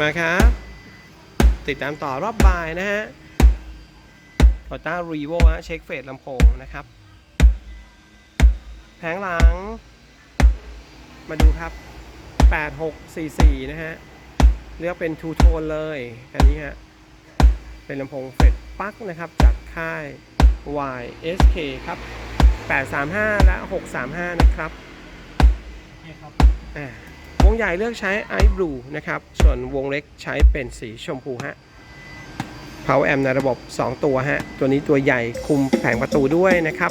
มาครับ ติดตามต่อรอบบ่ายนะฮะโตต้ารีโวฮะเช็คเฟสลำโพงนะครับ แผงหลัง มาดูครับ 8644 นะฮะ เลือกเป็นทูโทนเลย อันนี้ฮะ เป็นลำโพงเฟดปลั๊กนะครับ จากค่าย YSK ครับ 835 และ 635 นะครับนี่ครับอ่าว งใหญ่เลือกใช้ Ice Blue นะครับ ส่วนวงเล็กใช้เป็นสีชมพูฮะ Power Amp ในระบบ 2 ตัวฮะ ตัวนี้ตัวใหญ่คุมแผงประตูด้วยนะครับ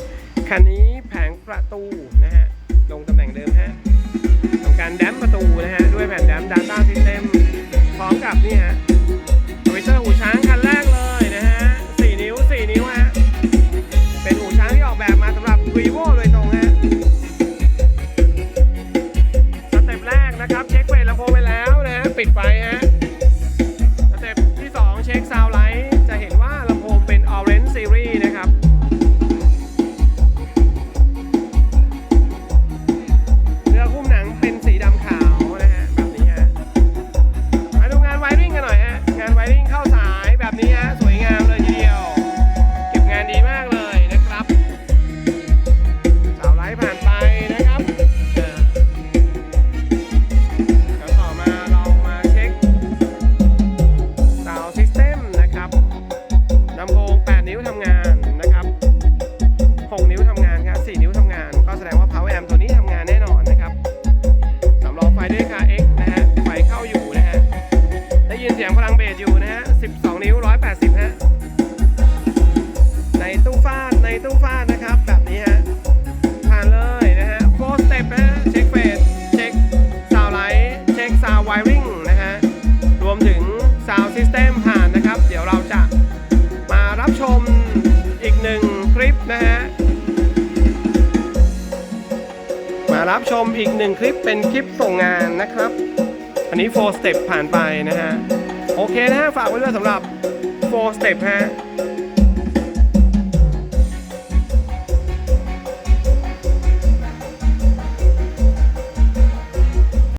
คันนี้แผงประตูนะฮะ ลงตำแหน่งเดิมฮะทำการแดมประตูนะฮะ ด้วยแผ่นแดม Data System พร้อมกับนี่ฮะทวิตเตอร์หูช้างคันแรกเลยนะฮะ 4 นิ้ว 4 นิ้วฮะ ฮะ งพลังเบสอยู่นะฮะ 12 นิ้ว 180 ฮะ ในตู้ฟาด ในตู้ฟาดนะครับ แบบนี้ฮะ ผ่านเลยนะฮะโฟร์สเต็ปฮะ เช็คเฟสเช็คซาวไลท์เช็คซาวไวริงนะฮะ รวมถึงซาวซิสเต็มผ่านนะครับ เดี๋ยวเราจะมารับชมอีกหนึ่งคลิปนะฮะมารับชมอีกหนึ่งคลิปเป็นคลิปส่งงานนะครับ อันนี้ 4 step ผ่านไปนะฮะ โอเคนะฮะฝากไว้ด้วยสำหรับ 4 step ฮะ